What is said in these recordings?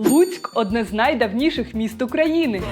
Луцьк одне з найдавніших міст України.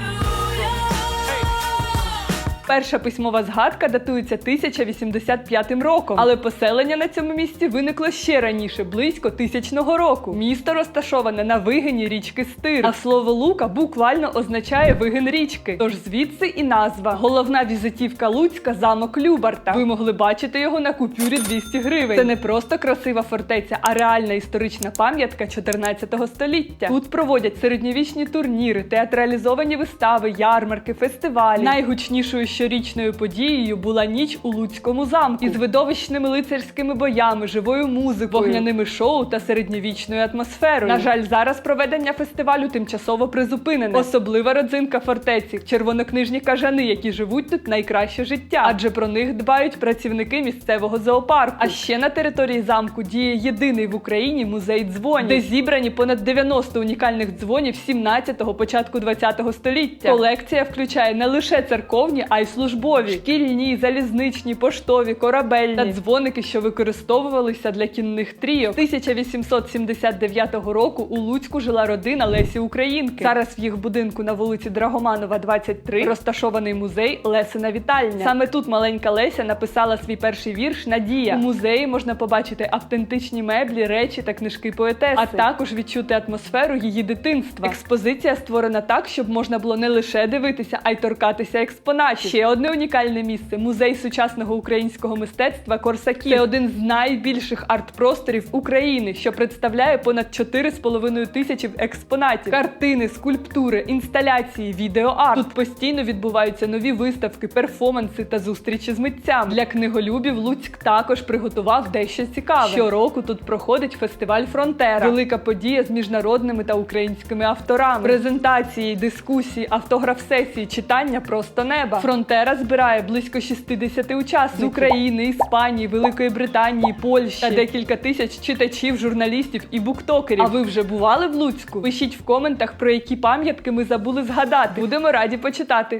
Перша письмова згадка датується 1085 роком, але поселення на цьому місці виникло ще раніше, близько тисячного року. Місто розташоване на вигині річки Стир, а слово Лука буквально означає вигин річки. Тож звідси і назва. Головна візитівка Луцька замок Любарта. Ви могли бачити його на купюрі 200 гривень. Це не просто красива фортеця, а реальна історична пам'ятка 14 століття. Тут проводять середньовічні турніри, театралізовані вистави, ярмарки, фестивалі. Найгучнішою щорічною подією була ніч у Луцькому замку із видовищними лицарськими боями, живою музикою, вогняними шоу та середньовічною атмосферою. На жаль, зараз проведення фестивалю тимчасово призупинене. Особлива родзинка фортеці червонокнижні кажани, які живуть тут найкраще життя, адже про них дбають працівники місцевого зоопарку. А ще на території замку діє єдиний в Україні музей дзвонів, де зібрані понад 90 унікальних дзвонів 17-го, початку 20-го століття. Колекція включає не лише церковні, а й службові, шкільні, залізничні, поштові, корабельні та дзвоники, що використовувалися для кінних трійок. 1879 року у Луцьку жила родина Лесі Українки. Зараз в їх будинку на вулиці Драгоманова, 23, розташований музей Лесина Вітальня. Саме тут маленька Леся написала свій перший вірш Надія. У музеї можна побачити автентичні меблі, речі та книжки поетеси, а також відчути атмосферу її дитинства. Експозиція створена так, щоб можна було не лише дивитися, а й торкатися експонатів. Ще одне унікальне місце музей сучасного українського мистецтва Корсаків. Це один з найбільших арт-просторів України, що представляє понад 4,5 тисячі експонатів, картини, скульптури, інсталяції, відеоарт. Тут постійно відбуваються нові виставки, перформанси та зустрічі з митцями. Для книголюбів Луцьк також приготував дещо цікаве. Щороку тут проходить фестиваль Фронтера, велика подія з міжнародними та українськими авторами. Презентації, дискусії, автограф-сесії, читання просто неба. Фронтера збирає близько 60 учасників з України, Іспанії, Великої Британії, Польщі та декілька тисяч читачів, журналістів і буктокерів. А ви вже бували в Луцьку? Пишіть в коментах, про які пам'ятки ми забули згадати. Будемо раді почитати.